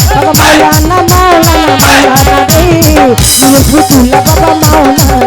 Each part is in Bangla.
বাবা মাওলানা মাওলানা মাওলানা রে নূরের পুতুলা বাবা মাওলানা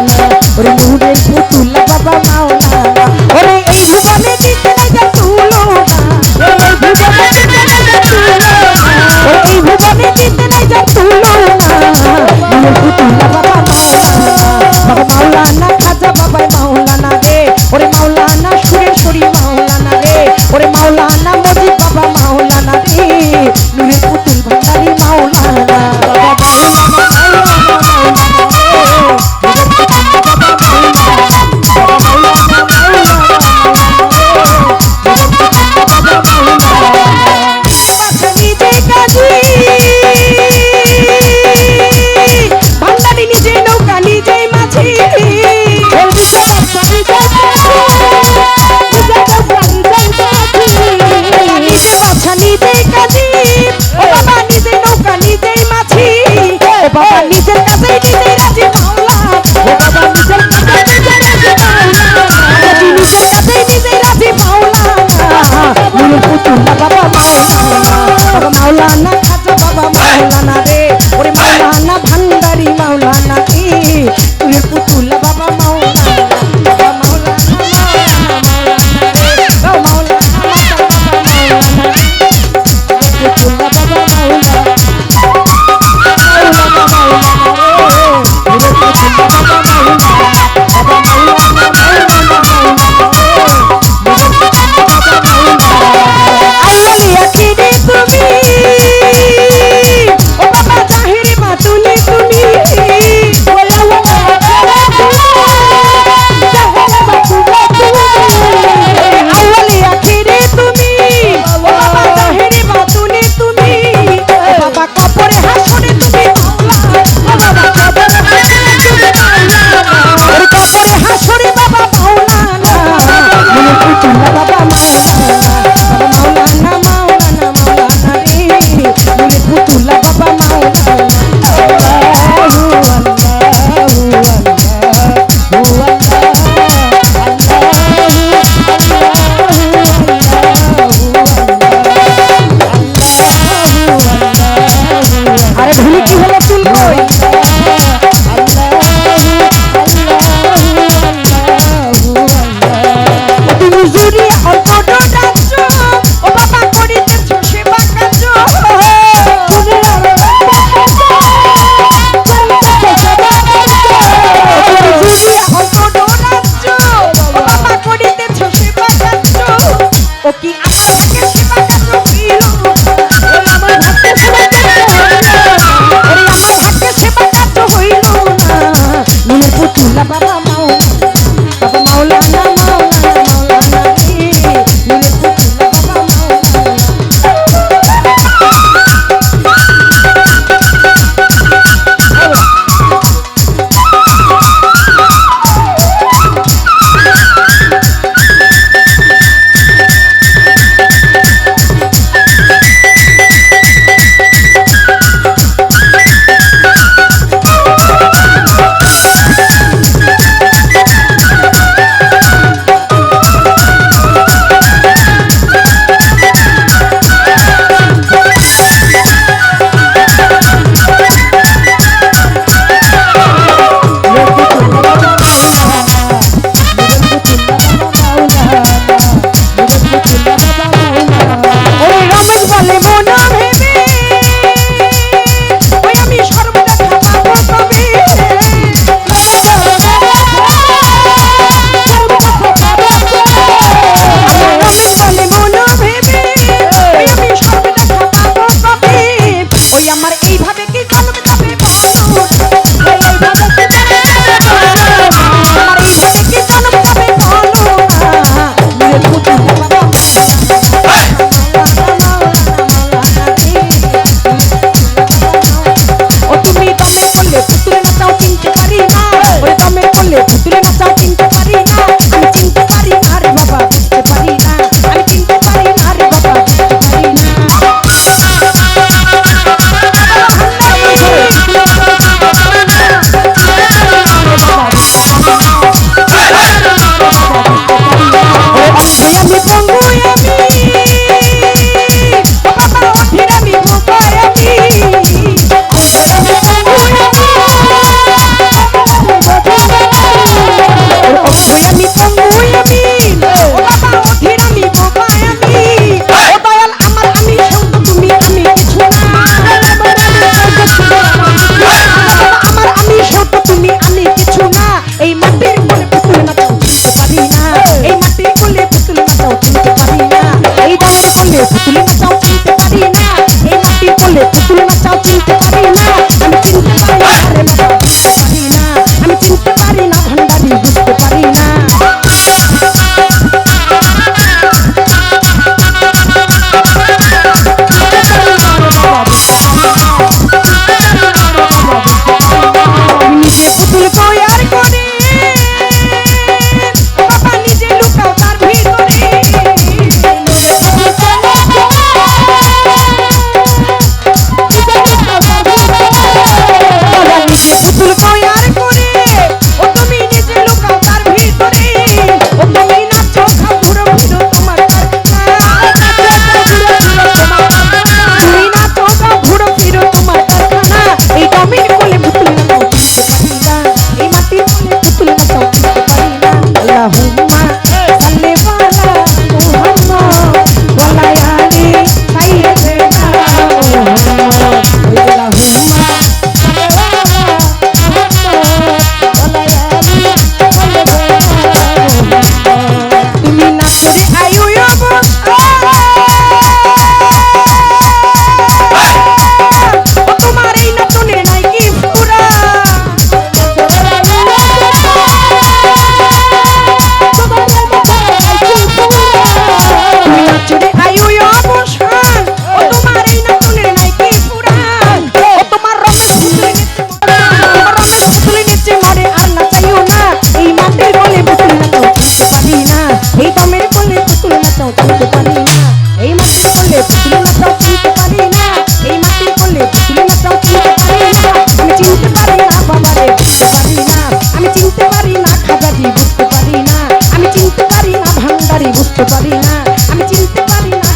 বুঝতে পারি না, আমি চিনতে পারি না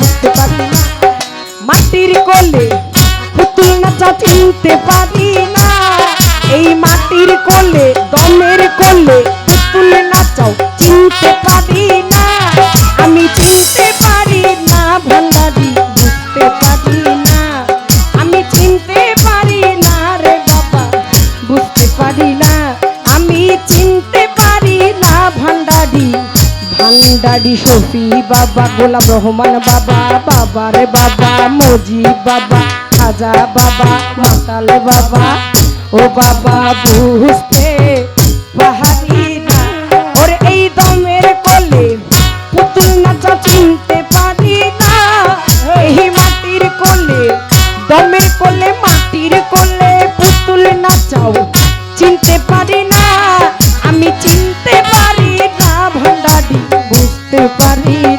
বুঝতে পারি না। মাটির কোলে পুতুল নাচা চিনতে পারি ডাডি শফি বাবা, গোলাম রহমান বাবা বাবা রে বাবা, মজি বাবা, খাজা বাবা, মাতাল বাবা, ও বাবা বুঝতে পাহাড়ি না। ওর এই দমের কলে পুতুল নাচা চিনতে পারি না। এই মাটির কোলে দমের কোলে sweet.